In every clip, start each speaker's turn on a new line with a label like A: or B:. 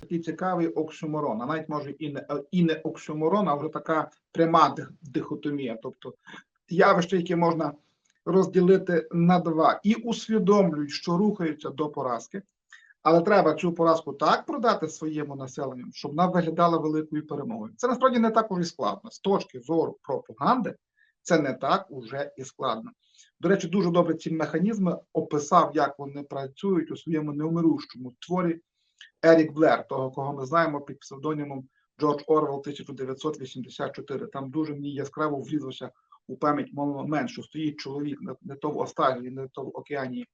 A: Такий цікавий оксюморон, а навіть може і не і не оксюморон, а вже така пряма дихотомія. Тобто явище, яке можна розділити на два, і усвідомлюють, що рухаються до поразки, але треба цю поразку так продати своєму населенню, щоб вона виглядала великою перемогою. Це насправді не так уже і складно. З точки зору пропаганди, це не так уже і складно. До речі, дуже добре ці механізми описав, як вони працюють у своєму неумирущому творі Ерік Блер, того, кого ми знаємо під псевдонімом Джордж Орвел 1984. Там дуже мені яскраво влізлося у пам'ять момент, що стоїть чоловік не, то в Австралії, не то в океані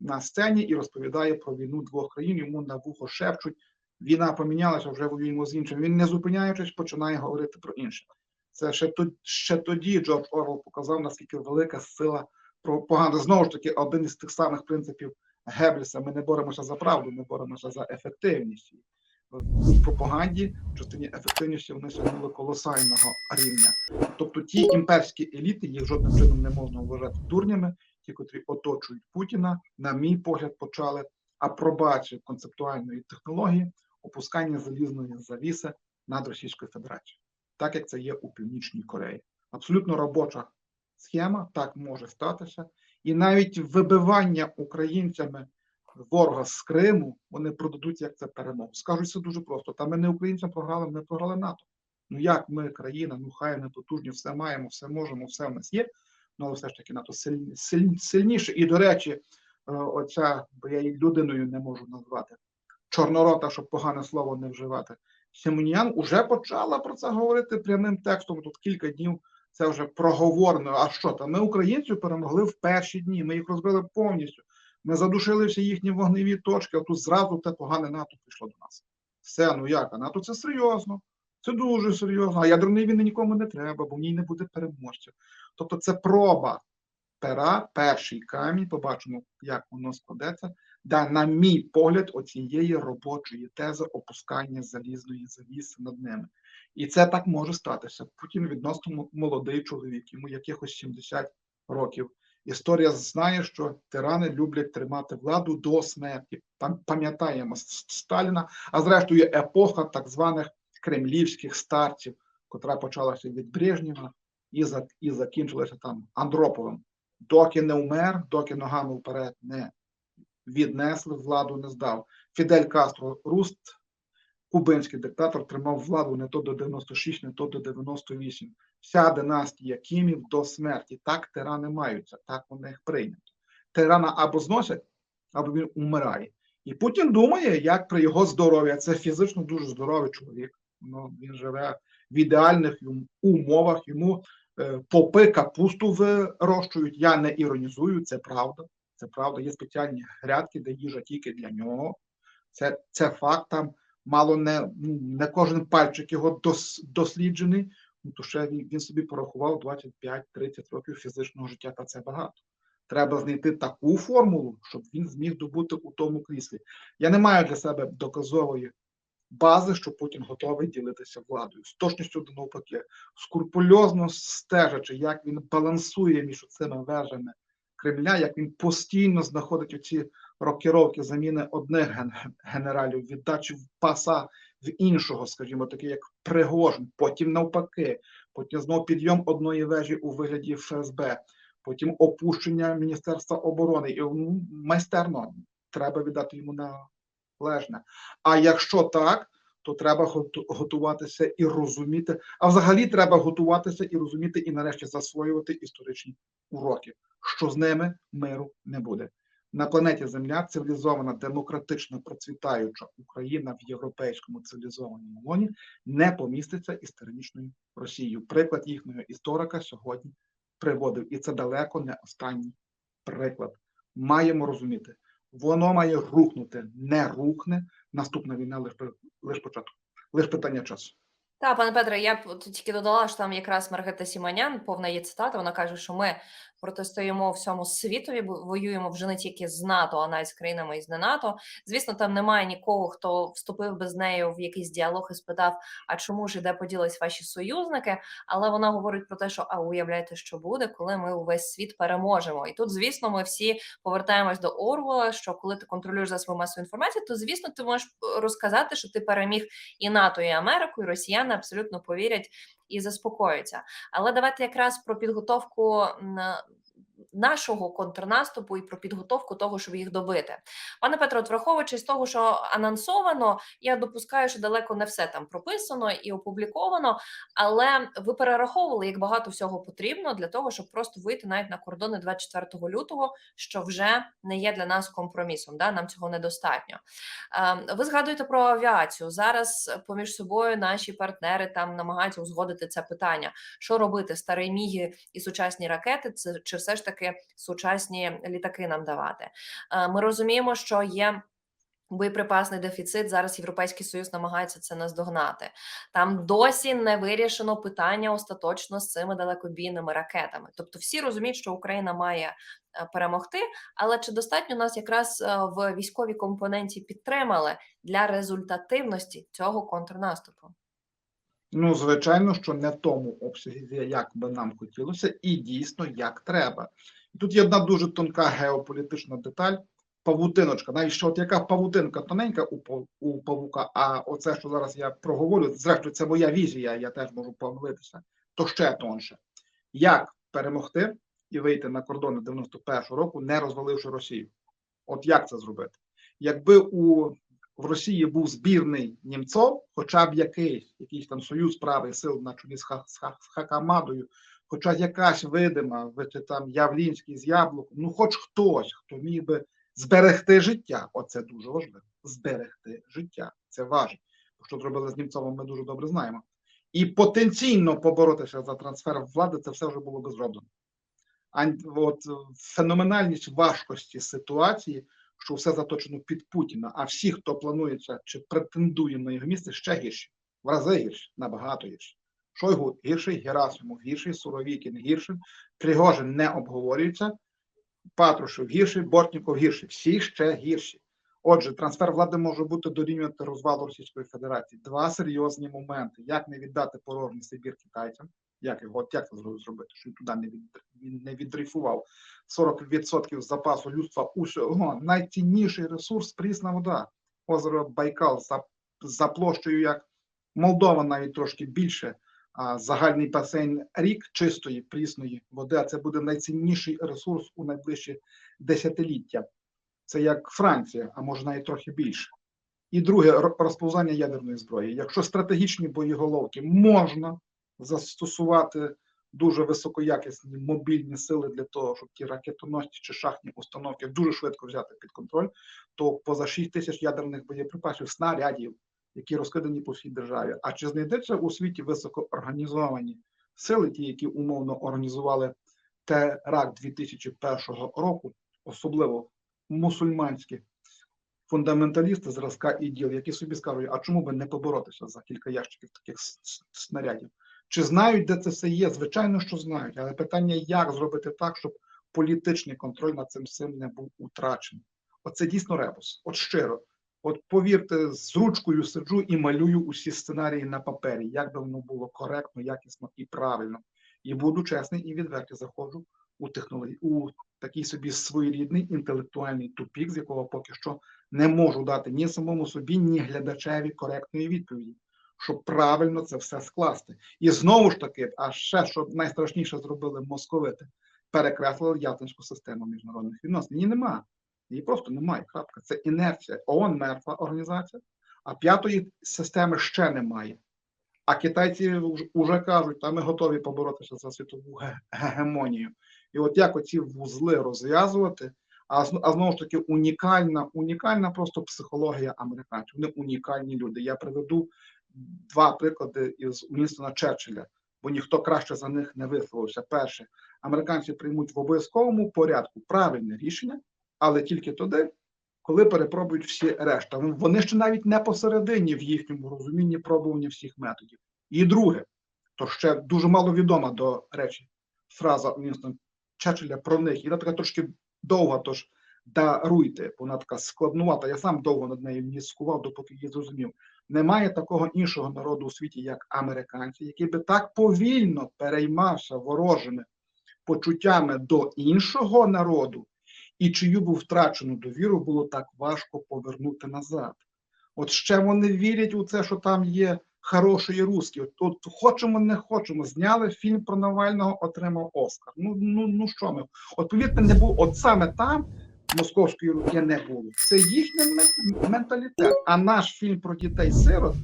A: на сцені і розповідає про війну двох країн. Йому на вухо шепчуть. Війна помінялася, вже воюємо з іншим. Він не зупиняючись, починає говорити про інше. Це ще тоді, ще тоді Джордж Орвел показав, наскільки велика сила пропаганди. Знову ж таки, один із тих самих принципів Геббельса. Ми не боремося за правду, ми боремося за ефективність. В пропаганді в частині ефективності вони сягнули колосального рівня. Тобто ті імперські еліти, їх жодним чином не можна вважати дурнями, ті, котрі оточують Путіна, на мій погляд, почали апробацію концептуальної технології опускання залізної завіси над Російською Федерацією, так як це є у Північній Кореї. Абсолютно робоча схема, так може статися, і навіть вибивання українцями ворога з Криму вони продадуть як це перемогу. Скажуть все дуже просто. Та ми не українцям програли, ми програли НАТО. Ну як ми, країна, ну хай ми потужні, все маємо, все можемо, все в нас є. Ну але все ж таки НАТО сильні, силь, сильніше. І до речі, е, оця, бо я її людиною не можу назвати, чорнорота, щоб погане слово не вживати. Симоніян уже почала про це говорити прямим текстом. Тут кілька днів це вже проговорено. А що там? Ми українців перемогли в перші дні. Ми їх розбили повністю. Ми задушили всі їхні вогневі точки, а тут зразу те погане НАТО прийшло до нас. Все, ну як? А НАТО це серйозно, це дуже серйозно. А ядерної війни нікому не треба, бо в ній не буде переможця. Тобто це проба пера, перший камінь, побачимо, як воно складеться, да, на мій погляд, оцієї робочої тези опускання залізної завіси над ними. І це так може статися. Путін відносно молодий чоловік, йому якихось 70 років. Історія знає, що тирани люблять тримати владу до смерті. Пам- Пам'ятаємо Сталіна, а зрештою епоха так званих кремлівських старців, котра почалася від Брежнєва і, за, і закінчилася там Андроповим. Доки не вмер, доки ногами вперед не віднесли, владу не здав. Фідель Кастро Руст, кубинський диктатор, тримав владу не то до 96, не то до 98. Вся династія Кімів до смерті. Так тирани маються, так вони їх прийнято. Тирана або зносять, або він умирає. І Путін думає, як при його здоров'я. Це фізично дуже здоровий чоловік. Ну, він живе в ідеальних умовах. Йому е, попи капусту вирощують. Я не іронізую, це правда. Це правда. Є спеціальні грядки, де їжа тільки для нього. Це, це факт. Там мало не, ну, не кожен пальчик його дос, досліджений. Ну, то ще він, він собі порахував 25-30 років фізичного життя, та це багато. Треба знайти таку формулу, щоб він зміг добути у тому кріслі. Я не маю для себе доказової бази, що Путін готовий ділитися владою. З точністю до навпаки, скрупульозно стежачи, як він балансує між цими вежами Кремля, як він постійно знаходить оці рокіровки заміни одних ген- генералів, віддачі паса в іншого, скажімо, таке як Пригожин, потім навпаки, потім знову підйом одної вежі у вигляді ФСБ, потім опущення Міністерства оборони. І ну, майстерно треба віддати йому належне. А якщо так, то треба готуватися і розуміти. А взагалі треба готуватися і розуміти, і нарешті засвоювати історичні уроки, що з ними миру не буде. На планеті Земля цивілізована, демократична, процвітаюча Україна в європейському цивілізованому лоні не поміститься із тиранічною Росією. Приклад їхнього історика сьогодні приводив, і це далеко не останній приклад. Маємо розуміти, воно має рухнути, не рухне. Наступна війна лише лиш початок, лише питання часу.
B: Та, пане Петре, я б тільки додала, що там якраз Маргарита Сіманян, повна її цитата, вона каже, що ми протистоїмо всьому світові, воюємо вже не тільки з НАТО, а навіть з країнами із не НАТО. Звісно, там немає нікого, хто вступив би з нею в якийсь діалог і спитав, а чому ж і де поділись ваші союзники? Але вона говорить про те, що а уявляєте, що буде, коли ми увесь світ переможемо. І тут, звісно, ми всі повертаємось до Орвела, що коли ти контролюєш засоби масової інформації, то звісно ти можеш е, розказати, що ти переміг і НАТО, і Америку, і росіяни абсолютно повірять і заспокояться. Але давайте якраз про підготовку нашого контрнаступу і про підготовку того, щоб їх добити. Пане Петро, от враховуючи з того, що анонсовано, я допускаю, що далеко не все там прописано і опубліковано. Але ви перераховували, як багато всього потрібно для того, щоб просто вийти навіть на кордони 24 лютого, що вже не є для нас компромісом. Да? Нам цього недостатньо. Ем, Ви згадуєте про авіацію. Зараз поміж собою наші партнери там намагаються узгодити це питання. Що робити? Старі міги і сучасні ракети, це чи все ж таки сучасні літаки нам давати? Е, Ми розуміємо, що є. Боєприпасний дефіцит зараз Європейський Союз намагається це наздогнати. Там досі не вирішено питання остаточно з цими далекобійними ракетами. Тобто, всі розуміють, що Україна має е, перемогти, але чи достатньо нас якраз е, в військовій компоненті підтримали для результативності цього контрнаступу?
A: Ну, звичайно, що не в тому обсязі, як би нам хотілося, і дійсно як треба. І тут є одна дуже тонка геополітична деталь. Павутиночка, навіть що от яка павутинка тоненька у у павука, а оце, що зараз я проговорю, зрештою, це моя візія, я теж можу помилитися, то ще тонше. Як перемогти і вийти на кордони 91-го року, не розваливши Росію? От як це зробити? Якби у в Росії був збірний Німцов, хоча б якийсь, якийсь там союз правих сил на чолі з, Ха, з, Ха, з Хакамадою, хоча якась видима, ви чи там Явлінський з Яблуком, ну хоч хтось, хто міг би зберегти життя. Оце дуже важливо. Зберегти життя. Це важливо. Що зробили з Німцовим, ми дуже добре знаємо. І потенційно поборотися за трансфер влади, це все вже було би зроблено. А от феноменальність важкості ситуації, що все заточено під Путіна, а всі, хто планується чи претендує на його місце, ще гірші. В рази гірші, набагато гірші. Шойгу гірший, Герасимов гірший, Суровікін гірший, Пригожин не обговорюється, Патрушев гірший, Бортніков гірший. Всі ще гірші. Отже, трансфер влади може бути дорівнювати розвалу Російської Федерації. Два серйозні моменти: як не віддати порожній Сибір китайцям, як його як зробити, що він туди не від він не віддрейфував 40% запасу людства усього найцінніший ресурс прісна вода. Озеро Байкал за, за площею як Молдова, навіть трошки більше. А загальний басейн рік чистої прісної води. А це буде найцінніший ресурс у найближчі десятиліття. Це як Франція, а може навіть трохи більше. І друге ро- розповзання ядерної зброї. Якщо стратегічні боєголовки можна застосувати дуже високоякісні мобільні сили для того, щоб ті ракетоносці чи шахтні установки дуже швидко взяти під контроль, то поза 6 тисяч ядерних боєприпасів, снарядів, які розкидані по всій державі. А чи знайдеться у світі високоорганізовані сили, ті, які умовно організували теракт 2001 року, особливо мусульманські фундаменталісти зразка іділ, які собі скажуть, а чому би не поборотися за кілька ящиків таких снарядів? Чи знають, де це все є? Звичайно, що знають, але питання, як зробити так, щоб політичний контроль над цим всім не був утрачений. Оце дійсно ребус. От щиро. От повірте, з ручкою сиджу і малюю усі сценарії на папері, як би воно було коректно, якісно і правильно. І буду чесний і відвертий заходжу у технології, у такий собі своєрідний інтелектуальний тупік, з якого поки що не можу дати ні самому собі, ні глядачеві коректної відповіді, щоб правильно це все скласти. І знову ж таки, а ще що найстрашніше зробили московити, перекреслили ятинську систему міжнародних відносин. Її нема. Її просто немає. Крапка. Це інерція. ООН мертва організація, а п'ятої системи ще немає. А китайці вже кажуть, та ми готові поборотися за світову ге- гегемонію. І от як оці вузли розв'язувати, а, а знову ж таки унікальна, унікальна просто психологія американців. Вони унікальні люди. Я приведу два приклади із Уінстона Черчилля, бо ніхто краще за них не висловився. Перше, американці приймуть в обов'язковому порядку правильне рішення, але тільки тоді, коли перепробують всі решта. Вони ще навіть не посередині в їхньому розумінні пробування всіх методів. І друге, то ще дуже мало відома до речі, фраза Вінстона Черчилля про них. І вона така трошки довга, тож даруйте, вона така складнувата. Я сам довго над нею міскував, допоки її зрозумів. Немає такого іншого народу у світі, як американці, який би так повільно переймався ворожими почуттями до іншого народу, і чию б втрачену довіру було так важко повернути назад. От ще вони вірять у це, що там є хороші русські. От, от хочемо, не хочемо. Зняли фільм про Навального, отримав Оскар. Ну, ну, ну що ми? От не було. От саме там московської руки не було. Це їхній менталітет. А наш фільм про дітей-сирот,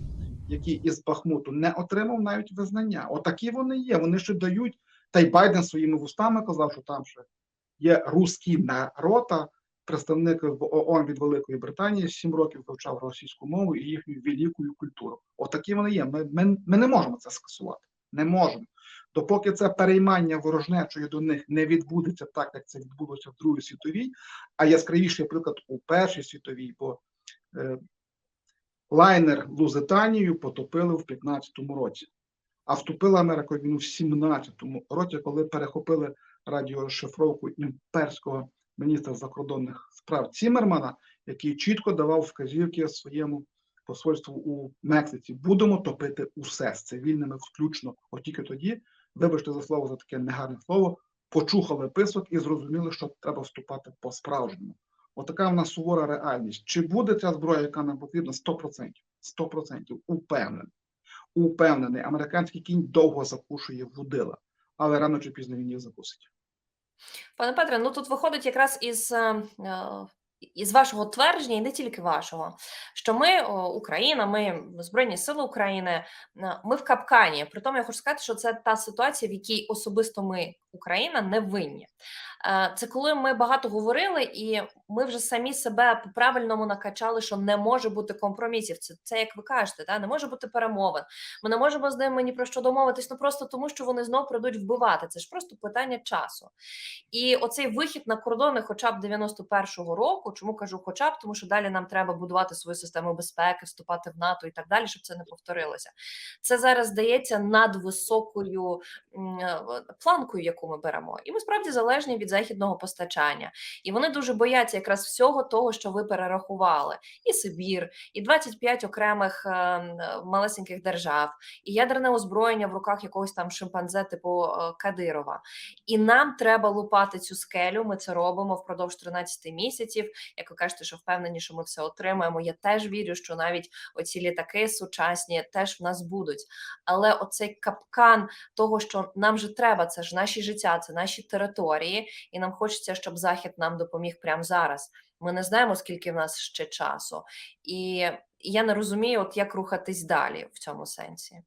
A: який із Бахмуту, не отримав навіть визнання. Отакі вони є. Вони ще дають. Та й Байден своїми вустами казав, що там ще є русський народ, а представник в ООН від Великої Британії сім років вивчав російську мову і їхню велику культуру. Отакі вони є. Ми, ми, ми не можемо це скасувати. Не можемо. Допоки це переймання ворожнечої до них не відбудеться так, як це відбулося в Другій світовій, а яскравіший приклад у Першій світовій, бо е, лайнер Лузитанію потопили в 15-му році. А вступила Америка в війну в 17-му році, коли перехопили радіошифровку імперського міністра закордонних справ Цімермана, який чітко давав вказівки своєму посольству у Мексиці. Будемо топити усе з цивільними включно. От тільки тоді, вибачте за слово за таке негарне слово, почухали писок і зрозуміли, що треба вступати по-справжньому. Отака в нас сувора реальність. Чи буде ця зброя, яка нам потрібна? 100%. 100%. Упевнений. Упевнений. Американський кінь довго закушує вудила, але рано чи пізно він її закусить.
B: Пане Петре, ну тут виходить якраз із, е, е, із вашого твердження, і не тільки вашого, що ми, Україна, ми Збройні Сили України, ми в капкані. При тому я хочу сказати, що це та ситуація, в якій особисто ми, Україна, не винні. Е, Це коли ми багато говорили, і ми вже самі себе по-правильному накачали, що не може бути компромісів. Це, це як ви кажете, да? не може бути перемовин. Ми не можемо з ними ні про що домовитись, ну просто тому, що вони знов прийдуть вбивати. Це ж просто питання часу. І оцей вихід на кордони, хоча б 91-го року, чому кажу, хоча б тому, що далі нам треба будувати свою систему безпеки, вступати в НАТО і так далі, щоб це не повторилося. Це зараз здається над високою е, планкою, яку ми беремо, і ми справді залежні від західного постачання. І вони дуже бояться якраз всього того, що ви перерахували: і Сибір, і 25 окремих е, малесеньких держав, і ядерне озброєння в руках якогось там шимпанзе, типу е, Кадирова. І нам треба лупати цю скелю. Ми це робимо впродовж 13 місяців. Як ви кажете, що впевнені, що ми все отримаємо. Я теж вірю, що навіть оці літаки сучасні теж в нас будуть. Але оцей капкан того, що нам же треба, це ж наші життя, це наші території, і нам хочеться, щоб захід нам допоміг прямо зараз. Ми не знаємо, скільки в нас ще часу, і я не розумію, от як рухатись далі в цьому сенсі.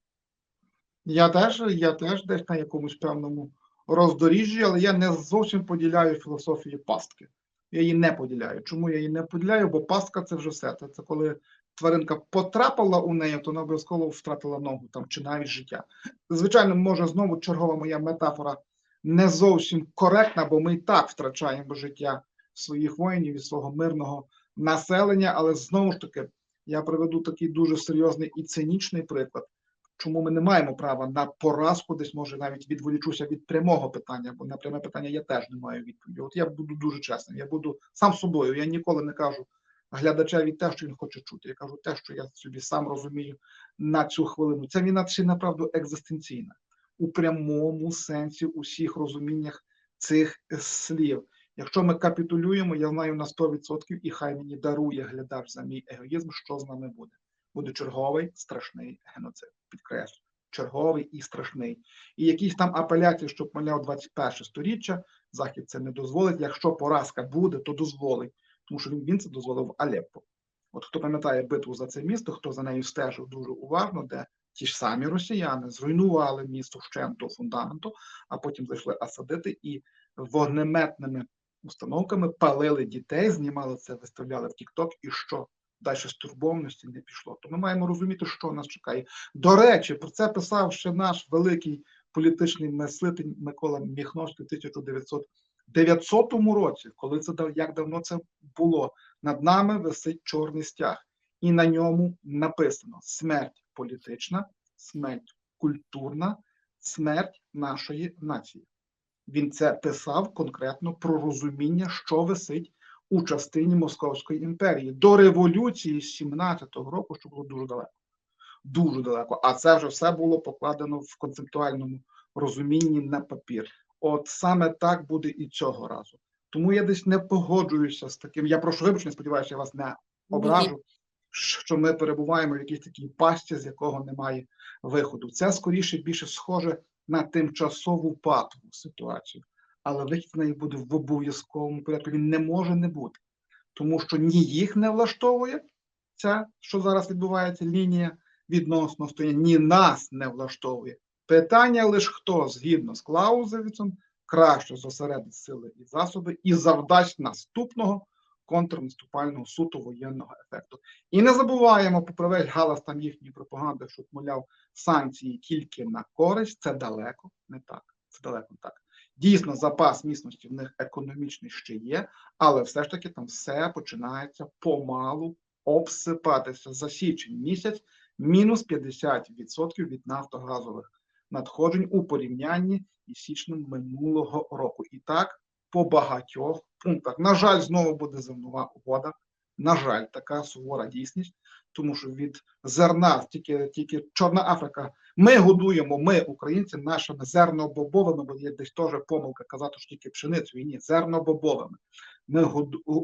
A: Я теж, я теж десь на якомусь певному роздоріжжі, але я не зовсім поділяю філософії пастки. Я її не поділяю. Чому я її не поділяю? Бо пастка це вже все. Це коли тваринка потрапила у неї, то вона обов'язково втратила ногу там чи навіть життя. Звичайно, може знову чергова моя метафора не зовсім коректна, бо ми і так втрачаємо життя своїх воїнів і свого мирного населення. Але знову ж таки, я приведу такий дуже серйозний і цинічний приклад чому ми не маємо права на поразку, десь може навіть відволічуся від прямого питання, бо на пряме питання я теж не маю відповіді. От я буду дуже чесним, я буду сам собою. Я ніколи не кажу глядачеві те, що він хоче чути. Я кажу те, що я собі сам розумію на цю хвилину. Ця війна чи направду екзистенційна у прямому сенсі усіх розуміннях цих слів. Якщо ми капітулюємо, я знаю на 100% і хай мені дарує глядач за мій егоїзм, що з нами буде. Буде черговий страшний геноцид. Підкреслю, черговий і страшний. І якісь там апеляції, щоб мовляв 21 сторіччя, Захід це не дозволить. Якщо поразка буде, то дозволить, тому що він, він це дозволив в Алеппо. От хто пам'ятає битву за це місто, хто за нею стежив дуже уважно, де ті ж самі росіяни зруйнували місто вщент до фундаменту, а потім зайшли асадити і вогнеметними установками палили дітей, знімали це, виставляли в TikTok, і що? Далі стурбованості не пішло. То ми маємо розуміти, що нас чекає. До речі, про це писав ще наш великий політичний мислитель Микола Міхновський в 1900 році, коли це як давно це було. Над нами висить чорний стяг, і на ньому написано смерть політична, смерть культурна смерть нашої нації. Він це писав конкретно про розуміння, що висить у частині Московської імперії до революції 17-го року, що було дуже далеко. Дуже далеко. А це вже все було покладено в концептуальному розумінні на папір. От саме так буде і цього разу. Тому я десь не погоджуюся з таким. Я прошу вибачення, сподіваюся, я вас не ображу, що ми перебуваємо в якійсь такій пасті, з якого немає виходу. Це скоріше більше схоже на тимчасову патову ситуацію, але вихід з неї буде в обов'язковому порядку. Він не може не бути, тому що ні їх не влаштовує ця, що зараз відбувається, лінія відносно стояння, ні нас не влаштовує. Питання лише хто згідно з Клаузевіцем краще зосередить сили і засоби і завдасть наступного контрнаступального суто воєнного ефекту. І не забуваємо, попри весь галас там їхньої пропаганди, що мовляв санкції тільки на користь. Це далеко не так. Це далеко не так. Дійсно, запас міцності в них економічний ще є, але все ж таки там все починається помалу обсипатися за січень місяць, мінус 50% від нафтогазових надходжень у порівнянні із січнем минулого року. І так по багатьох пунктах. На жаль, знову буде зернова угода. На жаль, така сувора дійсність, тому що від зерна тільки, тільки Чорна Африка. Ми годуємо, ми, українці, нашими зернобобовими, бо є десь теж помилка казати, що тільки пшеницю і ні, зернобобовими. Ми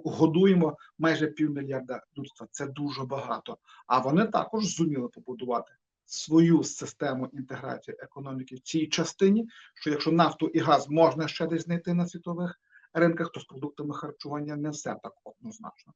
A: годуємо майже півмільярда людства. Це дуже багато. А вони також зуміли побудувати свою систему інтеграції економіки в цій частині, що якщо нафту і газ можна ще десь знайти на світових ринках, то з продуктами харчування не все так однозначно.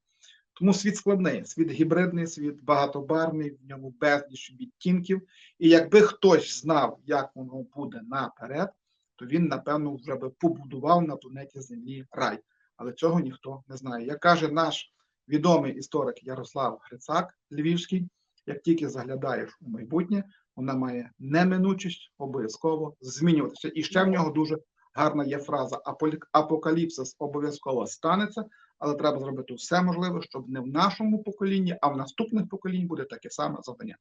A: Тому світ складний, світ гібридний, світ багатобарний, в ньому безліч відтінків. І якби хтось знав, як воно буде наперед, то він, напевно, вже би побудував на планеті Землі рай. Але цього ніхто не знає. Як каже наш відомий історик Ярослав Грицак Львівський, як тільки заглядаєш у майбутнє, вона має неминучість обов'язково змінюватися. І ще в нього дуже гарна є фраза: «Аполі- апокаліпсис обов'язково станеться, але треба зробити все можливе, щоб не в нашому поколінні, а в наступних поколінь буде таке саме завдання.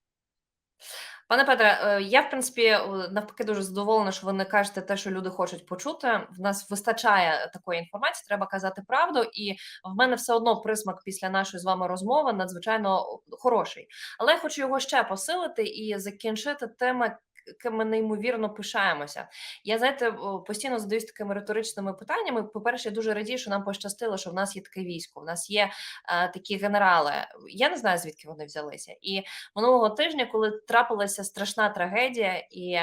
B: Пане Петре, е, я в принципі навпаки дуже задоволена, що ви не кажете те, що люди хочуть почути. В нас вистачає такої інформації, треба казати правду, і в мене все одно присмак після нашої з вами розмови надзвичайно хороший. Але я хочу його ще посилити і закінчити теми. Якими неймовірно пишаємося. Я знаєте, постійно задаюсь такими риторичними питаннями. По-перше, я дуже радію, що нам пощастило, що в нас є таке військо. В нас є е, такі генерали. Я не знаю звідки вони взялися. І минулого тижня, коли трапилася страшна трагедія, і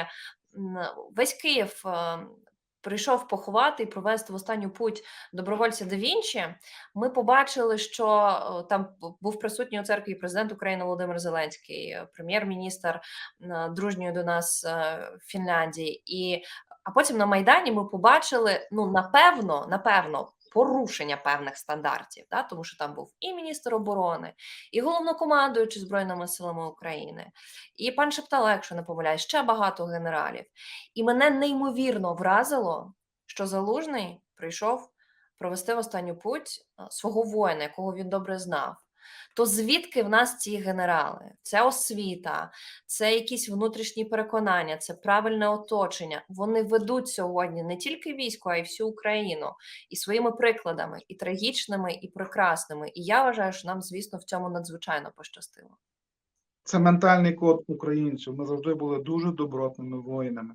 B: весь Київ е, прийшов поховати і провести в останню путь добровольця до Вінчі, ми побачили, що е, там був присутній у церкві президент України Володимир Зеленський, прем'єр-міністр е, дружньої до нас е, Фінляндії. І а потім на Майдані ми побачили, ну напевно, напевно. Порушення певних стандартів, да, тому що там був і міністр оборони, і головнокомандуючий збройними силами України, і пан Шептала, якщо не помиляюсь, ще багато генералів. І мене неймовірно вразило, що Залужний прийшов провести останню путь свого воїна, якого він добре знав. То звідки в нас ці генерали? Це освіта, це якісь внутрішні переконання, це правильне оточення. Вони ведуть сьогодні не тільки військо, а й всю Україну і своїми прикладами, і трагічними, і прекрасними. І я вважаю, що нам, звісно, в цьому надзвичайно пощастило.
A: Це ментальний код українців. Ми завжди були дуже добротними воїнами.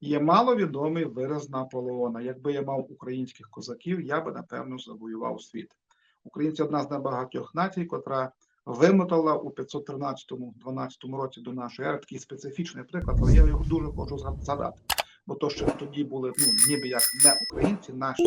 A: Є маловідомий вираз Наполеона. Якби я мав українських козаків, я би напевно завоював світ. Українці одна з небагатьох націй, котра вимотала у 513-12 році до нашої ери такий специфічний приклад, але я його дуже хочу зга- згадати. Бо то, що тоді були ну, ніби як не українці, наші,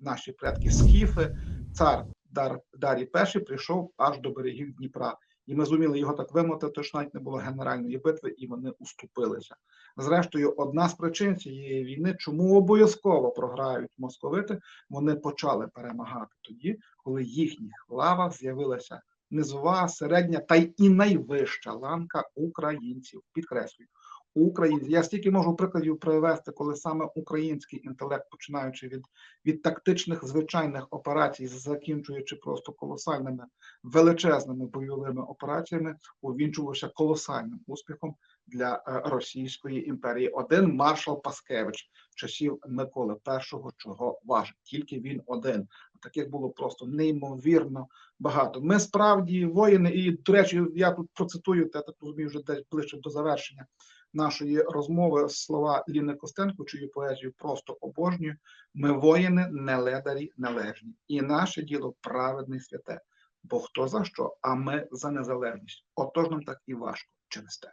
A: наші предки скіфи, цар Дар, Дарій І прийшов аж до берегів Дніпра. І ми зуміли його так вимотати, що навіть не було генеральної битви, і вони уступилися. Зрештою, одна з причин цієї війни, чому обов'язково програють московити, вони почали перемагати тоді, коли їхніх лавах з'явилася низова, середня та й і найвища ланка українців. Підкреслюю, українці. Я стільки можу прикладів привести, коли саме український інтелект, починаючи від, від тактичних звичайних операцій, закінчуючи просто колосальними величезними бойовими операціями, увінчувався колосальним успіхом для е, Російської імперії. Один маршал Паскевич часів Миколи І, чого важить, тільки він один. Таких було просто неймовірно багато. Ми справді воїни, і до речі, я тут процитую, я так розумію, вже десь ближче до завершення нашої розмови слова Ліни Костенко, чию поезію просто обожнюю. Ми воїни, не ледарі, належні, і наше діло праведне і святе. Бо хто за що, а ми за незалежність. Отож нам так і важко через те.